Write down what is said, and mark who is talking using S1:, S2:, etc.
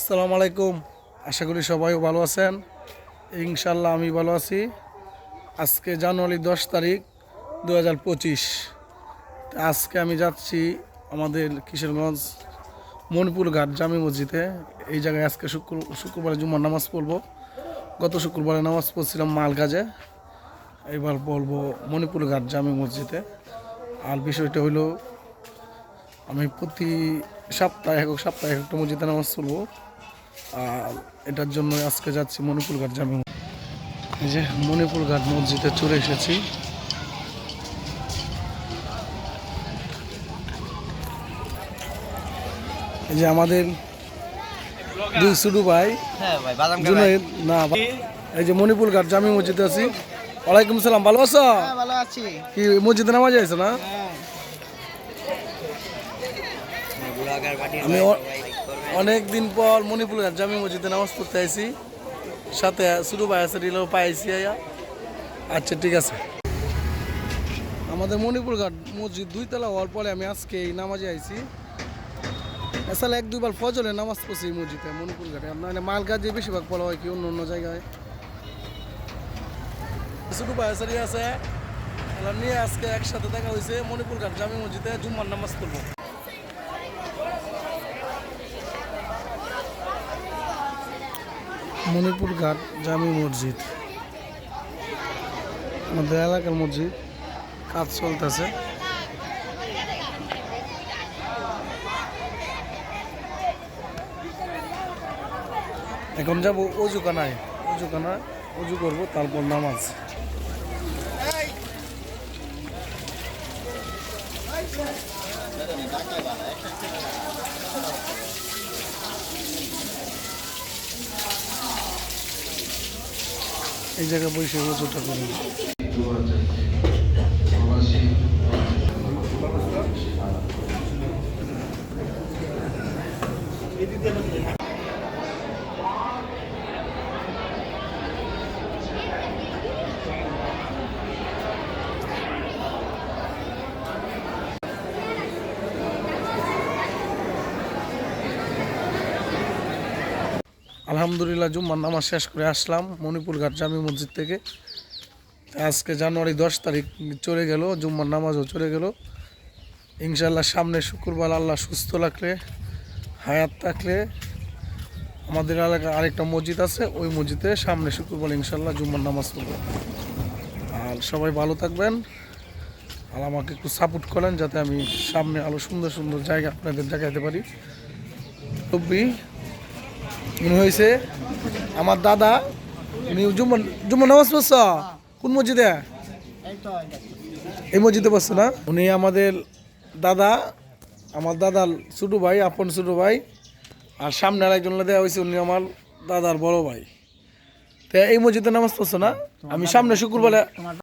S1: আসসালামু আলাইকুম। আশা করি সবাই ভালো আছেন। ইনশাল্লাহ আমি ভালো আছি। আজকে জানুয়ারি দশ তারিখ দু হাজার পঁচিশ। আজকে আমি যাচ্ছি আমাদের কিশোরগঞ্জ মণিপুর ঘাট জামি মসজিদে। এই জায়গায় আজকে শুক্র শুক্রবারে জুম্মার নামাজ পড়ব। গত শুক্রবারে নামাজ পড়ছিলাম মালগাজে। এবার বলব মণিপুর ঘাট জামি মসজিদে। আর বিষয়টা হলো, আমি প্রতি সপ্তাহে এক সপ্তাহে একটা মসজিদে নামাজ পড়ব। এটার জন্য আজকে যাচ্ছি মণিপুর ঘাট জামে এই যে মণিপুর ঘাট মসজিদে চলে এসেছি। এই যে আমাদের দুই ছোটু ভাই।
S2: হ্যাঁ
S1: জুনাইদ না এই যে মণিপুর ঘাট জামি মসজিদে আছি। ওয়ালাইকুম সালাম ভালো আছো?
S2: হ্যাঁ ভালো আছি।
S1: কি মসজিদে নামাজ আছে না? আমি অ- অনেক দিন পর মণিপুর জামি মসজিদে নামাজ পড়তে আইসি সাথে শুরু ভাই আছে পাইছি আইয়া আচ্ছা ঠিক আছে। আমাদের মণিপুর ঘাট মসজিদ দুইতলা হওয়ার পরে আমি আজকে এই নামাজে আইছি। আসলে এক দুইবার ফজলে নামাজ পড়ছি এই মসজিদে, মণিপুর ঘাটে। আপনার মালগাজে বেশিরভাগ পড়া হয় কি অন্য অন্য জায়গায়। শুধু পায়সারি আছে নিয়ে আজকে একসাথে দেখা হয়েছে মণিপুর ঘাট জামি মসজিদে জুম্মার নামাজ পড়ব। মণিপুর ঘাট জামি মসজিদ। আমাদের এলাকার মসজিদ, কাজ চলতেছে। এখন যাব অজু কানায় অজু করব, তারপর নামাজ। এই জায়গায় বসে অজুটা করি আলহামদুলিল্লাহ জুম্মার নামাজ শেষ করে আসলাম মণিপুর ঘাট জামি মসজিদ থেকে। আজকে জানুয়ারি দশ তারিখ চলে গেল, জুম্মার নামাজও চলে গেল। ইনশাল্লাহ সামনে শুক্রবার আল্লাহ সুস্থ রাখলে, হায়াত থাকলে আমাদের এলাকায় আরেকটা মসজিদ আছে, ওই মসজিদে সামনে শুক্রবার ইনশাল্লাহ জুম্মার নামাজ পড়ব। আর সবাই ভালো থাকবেন আর আমাকে একটু সাপোর্ট করেন যাতে আমি সামনে আরও সুন্দর সুন্দর জায়গা আপনাদের দেখাতে পারি। রব্বি উনি হয়েছে, আমার দাদা, উনি জুম্মন নামাজ পড়ছ? কোন মসজিদে? এই মসজিদে পড়ছে না? উনি আমাদের দাদা, আমার দাদার ছোটো ভাই, আপন ছোটো ভাই, আর সামনে আরেকজন দেওয়া হয়েছে, উনি আমার দাদার বড় ভাই। তো এই মসজিদে নামাজ পড়ছো না? আমি সামনে শুক্রবারে